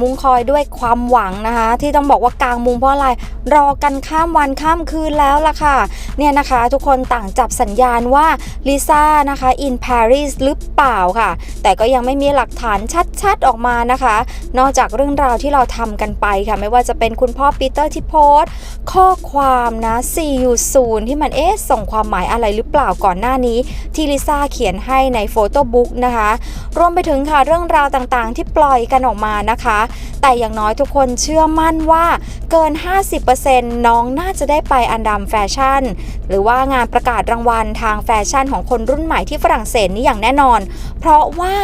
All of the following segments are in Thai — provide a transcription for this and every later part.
มุ้งคอยด้วยความหวังนะคะ ที่ต้องบอกว่ากางมุ้งเพราะอะไรรอกันข้ามวันข้ามคืนแล้วล่ะค่ะเนี่ยนะคะทุกคนต่างจับสัญญาณว่าลิซ่านะคะ in Paris หรือเปล่าค่ะ แต่ก็ยังไม่มีหลักฐานชัดๆออกมานะคะ นอกจากเรื่องราวที่เราทำกันไปค่ะไม่ว่าจะเป็นคุณพ่อปีเตอร์ที่โพสต์ ข้อความนะ 4U0 ที่มันเอ๊ะส่งความหมายอะไรหรือเปล่าก่อนหน้านี้ ที่ลิซ่าเขียนให้ในโฟโต้บุ๊กนะคะรวมไปถึงค่ะเรื่องราวต่างๆ ที่ปล่อยกันออกมานะคะแต่อย่างน้อยทุกคนเชื่อมั่นว่าเกิน 50%น้องน่าจะได้ไปอันดัมแฟชั่น หรือว่างานประกาศรางวัลทางแฟชั่นของคนรุ่นใหม่ที่ฝรั่งเศสนี้อย่างแน่นอน เพราะว่า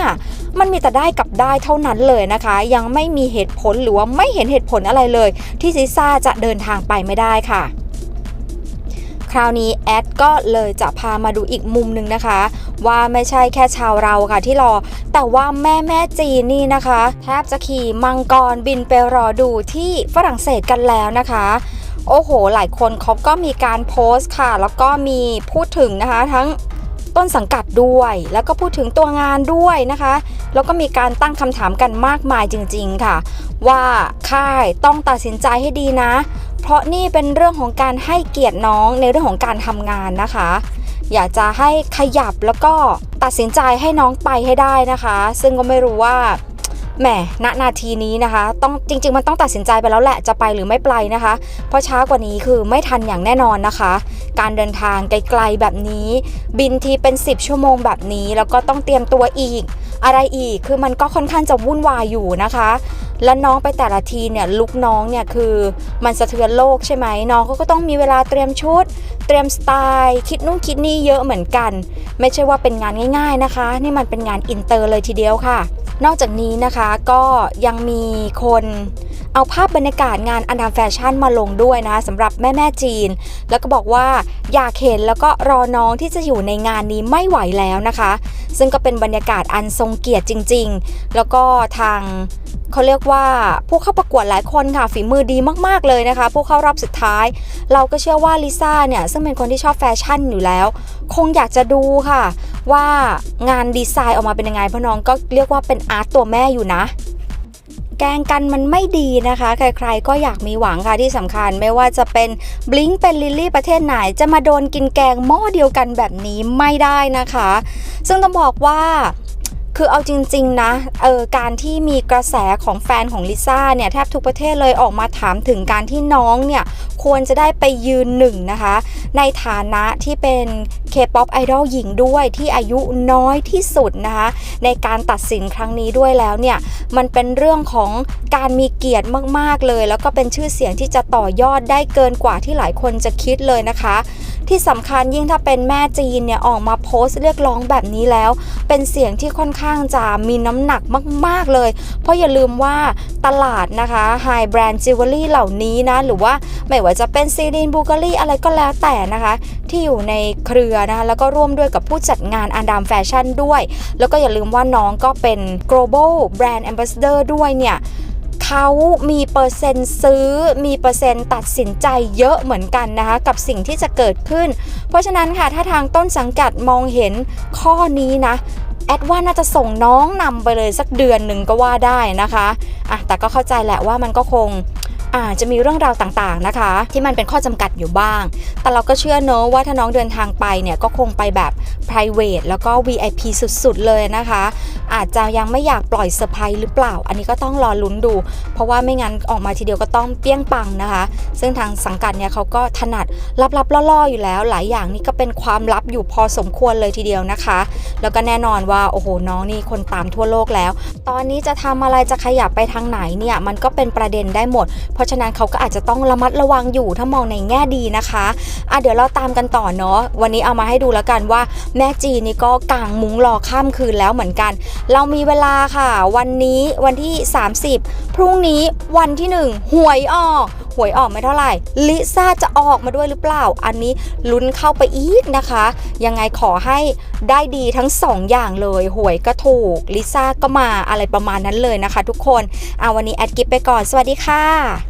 มันมีแต่ได้กับได้เท่านั้นเลยนะคะ ยังไม่มีเหตุผลหรือว่าไม่เห็นเหตุผลอะไรเลย ที่ซิซ่าจะเดินทางไปไม่ได้ค่ะ คราวนี้แอดก็เลยจะพามาดูอีกมุมหนึ่งนะคะ ว่าไม่ใช่แค่ชาวเราค่ะที่รอ แต่ว่าแม่แม่จีนนี่นะคะ แทบจะขี่มังกรบินไปรอดูที่ฝรั่งเศสกันแล้วนะคะโอ้โห หลายคนเขาก็มีการโพสต์ค่ะ แล้วก็มีพูดถึงนะคะ ทั้งต้นสังกัดด้วย แล้วก็พูดถึงตัวงานด้วยนะคะ แล้วก็มีการตั้งคำถามกันมากมายจริง ๆ ค่ะ ว่าค่ายต้องตัดสินใจให้ดีนะ เพราะนี่เป็นเรื่องของการให้เกียรติน้องในเรื่องของการทำงานนะคะ อยากจะให้ขยับแล้วก็ตัดสินใจให้น้องไปให้ได้นะคะ ซึ่งก็ไม่รู้ว่าแหมณนาทีนี้นะคะ ต้องจริง ๆ มันต้องตัดสินใจไปแล้วแหละจะไปหรือไม่ไปนะคะ เพราะช้ากว่านี้คือไม่ทันอย่างแน่นอนนะคะ การเดินทางไกลๆแบบนี้ บินทีเป็น 10 ชั่วโมงแบบนี้ แล้วก็ต้องเตรียมตัวอีก อะไรอีกคือมันก็ค่อนข้างจะวุ่นวายอยู่นะคะ แล้วน้องไปแต่ละทีเนี่ยลุกน้องเนี่ยคือมันสะเทือนโลกใช่ไหมน้องเขาก็ต้องมีเวลาเตรียมชุด เตรียมสไตล์ คิดนู่นคิดนี่เยอะเหมือนกัน ไม่ใช่ว่าเป็นงานง่าย ๆนะคะ นี่มันเป็นงานอินเตอร์เลยทีเดียวค่ะ นอกจากนี้นะคะก็ยังมีคนเอาภาพบรรยากาศงานอันดัมแฟชั่นมาลงด้วยนะสำหรับแม่แม่จีน แล้วก็บอกว่าอยากเห็นแล้วก็รอน้องที่จะอยู่ในงานนี้ไม่ไหวแล้วนะคะ ซึ่งก็เป็นบรรยากาศอันทรงเกียรติจริง ๆ แล้วก็ทางเขาเรียกว่าผู้เข้าประกวดหลายคนค่ะฝีมือดีมากๆเลยนะคะ ผู้เข้ารอบสุดท้าย เราก็เชื่อว่าลิซ่าเนี่ย ซึ่งเป็นคนที่ชอบแฟชั่นอยู่แล้ว คงอยากจะดูค่ะ ว่างานดีไซน์ออกมาเป็นยังไงเพราะน้องก็เรียกว่าเป็นอาร์ตตัวแม่อยู่นะแกงกันมันไม่ดีนะคะ ใครๆก็อยากมีหวังค่ะที่สำคัญ ไม่ว่าจะเป็นบลิงเป็นลิลลี่ประเทศไหน จะมาโดนกินแกงหม้อเดียวกันแบบนี้ไม่ได้นะคะ ซึ่งต้องบอกว่า คือเอาจริง ๆ นะเออการที่มีกระแสของแฟนของลิซ่าเนี่ยแทบทุกประเทศเลยออกมาถามถึงการที่น้องเนี่ยควรจะได้ไปยืนหนึ่งนะคะ ในฐานะที่เป็น K-POP ไอดอลหญิงด้วยที่อายุน้อยที่สุดนะคะ ในการตัดสินครั้งนี้ด้วยแล้วเนี่ย มันเป็นเรื่องของการมีเกียรติมาก ๆ เลย แล้วก็เป็นชื่อเสียงที่จะต่อยอดได้เกินกว่าที่หลายคนจะคิดเลยนะคะ ที่สำคัญยิ่งถ้าเป็นแม่จีนเนี่ยออกมาโพสต์เรียกร้องแบบนี้แล้ว เป็นเสียงที่ค่อนข้างจะมีน้ำหนักมาก ๆ เลย เพราะอย่าลืมว่าตลาดนะคะไฮแบรนด์จิวเวลรี่เหล่านี้นะ หรือว่าไม่ว่าจะเป็นซีรีนบูเการีอะไรก็แล้วแต่นะคะ ที่อยู่ในเครือนะคะ แล้วก็ร่วมด้วยกับผู้จัดงานอันดามแฟชั่นด้วย แล้วก็อย่าลืมว่าน้องก็เป็น global brand ambassador ด้วยเนี่ยเขามีเปอร์เซ็นต์ซื้อ มีเปอร์เซ็นต์ตัดสินใจเยอะเหมือนกันนะคะ กับสิ่งที่จะเกิดขึ้น เพราะฉะนั้นค่ะ ถ้าทางต้นสังกัดมองเห็นข้อนี้นะ แอดว่าน่าจะส่งน้องนำไปเลยสักเดือนหนึ่งก็ว่าได้นะคะอะแต่ก็เข้าใจแหละว่ามันก็คงอาจจะมีเรื่องราวต่างๆนะคะ ที่มันเป็นข้อจำกัดอยู่บ้าง แต่เราก็เชื่อเนอะว่าถ้าน้องเดินทางไปเนี่ยก็คงไปแบบ private แล้วก็ VIP สุดๆเลยนะคะ อาจจะยังไม่อยากปล่อยเซอร์ไพรส์หรือเปล่า อันนี้ก็ต้องรอลุ้นดู เพราะว่าไม่งั้นออกมาทีเดียวก็ต้องเปี้ยงปังนะคะ ซึ่งทางสังกัดเนี่ยเขาก็ถนัดลับๆล่อๆอยู่แล้ว หลายอย่างนี่ก็เป็นความลับอยู่พอสมควรเลยทีเดียวนะคะ แล้วก็แน่นอนว่าโอ้โหน้องนี่คนตามทั่วโลกแล้ว ตอนนี้จะทำอะไรจะขยับไปทางไหนเนี่ยมันก็เป็นประเด็นได้หมด เพราะฉะนั้นเขาก็อาจจะต้องระมัดระวังอยู่ถ้ามองในแง่ดีนะคะอะเดี๋ยวเราตามกันต่อเนาะวันนี้เอามาให้ดูแล้วกันว่าแม่จีนนี่ก็กางมุ้งรอข้ามคืนแล้วเหมือนกัน เรามีเวลาค่ะ วันนี้วันที่ 30 พรุ่งนี้วันที่ 1 หวยออกหวยออกไม่เท่าไหร่ลิซ่าจะออกมาด้วยหรือเปล่า อันนี้ลุ้นเข้าไปอีกนะคะ ยังไงขอให้ได้ดีทั้งสองอย่างเลยหวยก็ถูกลิซ่าก็มาอะไรประมาณนั้นเลยนะคะ ทุกคนเอาวันนี้แอดกิฟไปก่อนสวัสดีค่ะ